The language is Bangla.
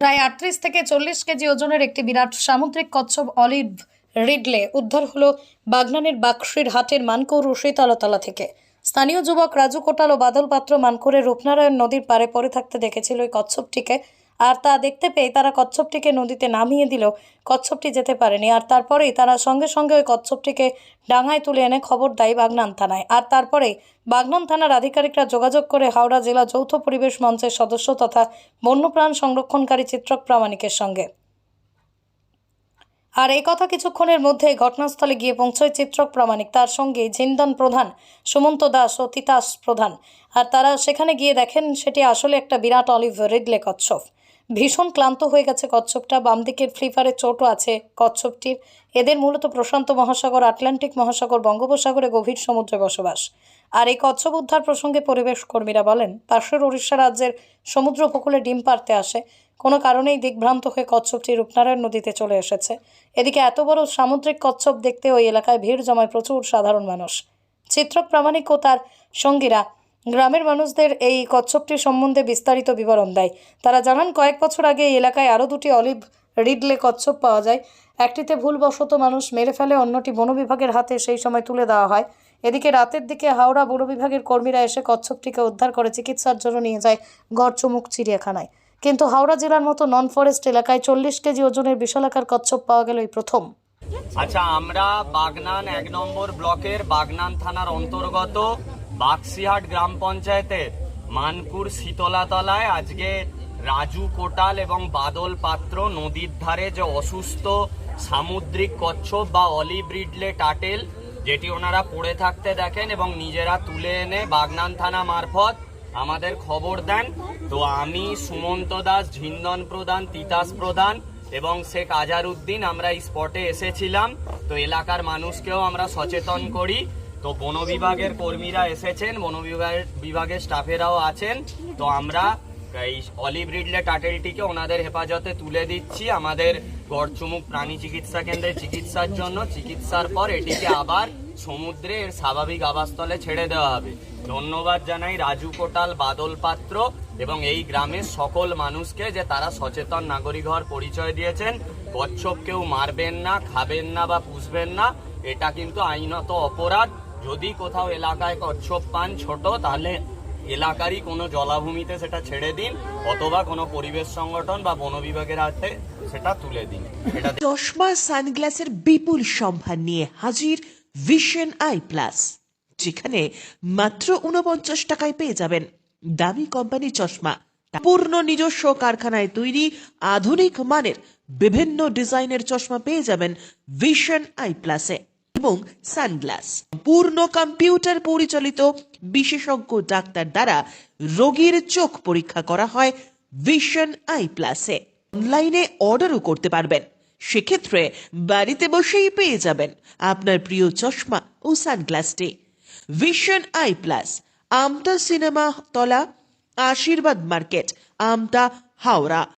প্রায় আটত্রিশ থেকে চল্লিশ কেজি ওজনের একটি বিরাট সামুদ্রিক কচ্ছপ অলিভ রিডলে উদ্ধার হলো বাগনানের বাক্সির হাটের মানকৌর ও শীতলতলা থেকে। স্থানীয় যুবক রাজু কোটাল ও বাদল পাত্র মানকুরে রূপনারায়ণ নদীর পারে পড়ে থাকতে দেখেছিল ওই কচ্ছপটিকে। আর তা দেখতে পেয়ে তারা কচ্ছপটিকে নদীতে নামিয়ে দিলেও কচ্ছপটি যেতে পারেনি। আর তারপরেই তারা সঙ্গে সঙ্গে ওই কচ্ছপটিকে ডাঙায় তুলে এনে খবর দেয় বাগনান থানায়। আর তারপরেই বাগনান থানার আধিকারিকরা যোগাযোগ করে হাওড়া জেলা যৌথ পরিবেশ মঞ্চের সদস্য তথা বন্যপ্রাণ সংরক্ষণকারী চিত্রক প্রামাণিকের সঙ্গে। আর এই কথা কিছুক্ষণের মধ্যে ঘটনাস্থলে গিয়ে পৌঁছয় চিত্রক প্রামাণিক। তার সঙ্গে জিন্দান প্রধান সুমন্ত দাস ও তিতাস প্রধান। আর তারা সেখানে গিয়ে দেখেন সেটি আসলে একটা বিরাট অলিভ রিডলে কচ্ছপ। ভীষণ ক্লান্ত হয়ে গেছে কচ্ছপটা। বাম দিকের ফ্লিপারের চোটও আছে কচ্ছপটির। এদের মূলত প্রশান্ত মহাসাগর, আটলান্টিক মহাসাগর, বঙ্গোপসাগরে গভীর সমুদ্রে বসবাস। আর এই কচ্ছপ উদ্ধার প্রসঙ্গে পরিবেশ কর্মীরা বলেন পাশের উড়িষ্যা রাজ্যের সমুদ্র উপকূলে ডিম পারতে আসে। কোনো কারণেই দিকভ্রান্ত হয়ে কচ্ছপটি রূপনারায়ণ নদীতে চলে এসেছে। এদিকে এত বড় সামুদ্রিক কচ্ছপ দেখতে ওই এলাকায় ভিড় জমায় প্রচুর সাধারণ মানুষ। চিত্রক প্রামাণিক ও তার সঙ্গীরা গ্রামের মানুষদের এই কচ্ছপটির সম্বন্ধে বিস্তারিত বিবরণ দেয়। তারা জানান, কয়েক বছর আগে এই এলাকায় আরও দুটি অলিভ রিডলে কচ্ছপ পাওয়া যায়। একটিতে ভুলবশত মানুষ মেরে ফেলে, অন্যটি বন বিভাগের হাতে সেই সময় তুলে দেওয়া হয়। এদিকে রাতের দিকে হাওড়া বন বিভাগের কর্মীরা এসে কচ্ছপটিকে উদ্ধার করে চিকিৎসার জন্য নিয়ে যায় গড়চমুখ চিড়িয়াখানায়। কিন্তু হাওড়া জেলার মতো নন ফরেস্ট এলাকায় চল্লিশ কেজি ওজনের বিশালাকার কচ্ছপ পাওয়া গেল এই প্রথম। আচ্ছা আমরা বাগনান এক নম্বর ব্লকের বাগনান থানার অন্তর্গত বাক্সিহাট গ্রাম পঞ্চায়েতের মানপুর শীতলাতলায় আজকে রাজু কোটাল এবং বাদল পাত্র নদীর ধারে যে অসুস্থ সামুদ্রিক কচ্ছপ বা অলিভ রিডলে টাটেল যেটি ওনারা পড়ে থাকতে দেখেন এবং নিজেরা তুলে এনে বাগনান থানা মারফত আমাদের খবর দেন। তো আমি সুমন্ত দাস, ঝিন্দন প্রধান, তিতাস প্রধান এবং শেখ আজার উদ্দিন আমরা এই স্পটে এসেছিলাম। তো এলাকার মানুষকেও আমরা সচেতন করি। তো বন বিভাগের কর্মীরা এসেছেন বন বিভাগের বিভাগের স্টাফেরাও আছেন। তো আমরা এই অলিভ রিডলে টাটেলটিকে ওনাদের হেফাজতে তুলে দিচ্ছি আমাদের গড়চুমুক প্রাণী চিকিৎসা কেন্দ্রে চিকিৎসার জন্য। চিকিৎসার পর এটিকে আবার সমুদ্রে এর স্বাভাবিক আবাসস্থলে ছেড়ে দেওয়া হবে। ধন্যবাদ জানাই রাজু কোটাল, বাদল পাত্র এবং এই গ্রামের সকল মানুষকে যে তারা সচেতন নাগরিক হওয়ার পরিচয় দিয়েছেন। কচ্ছপ কেউ মারবেন না, খাবেন না বা পুষবেন না, এটা কিন্তু আইনত অপরাধ। যদি কোথাও এলাকায় কচ্ছপ পান ছোট, তাহলে এলাকারই কোনো জলাভূমিতে সেটা ছেড়ে দিন, অথবা কোনো পরিবেশ সংগঠন বা বন বিভাগের হাতে সেটা তুলে দিন। চশমা, সানগ্লাসের বিপুল সম্ভার নিয়ে হাজির ভিশন আই প্লাস, যেখানে মাত্র উনপঞ্চাশ টাকায় পেয়ে যাবেন দামি কোম্পানি চশমা। পূর্ণ নিজস্ব কারখানায় তৈরি আধুনিক মানের বিভিন্ন ডিজাইনের চশমা পেয়ে যাবেন ভিশন আই প্লাসে। এবং সানগ্লাস। পূর্ণ কম্পিউটার পরিচালিত বিশেষজ্ঞ ডাক্তার দ্বারা রোগীর চোখ পরীক্ষা করা হয় ভিশন আই প্লাসে অনলাইনে অর্ডারও করতে পারবেন। সেক্ষেত্রে বাড়িতে বসেই পেয়ে যাবেন আপনার প্রিয় চশমা ও সানগ্লাসটি। Vision eye plus, Amta cinema তলা, আশীর্বাদ মার্কেট, আমতা হাওড়া।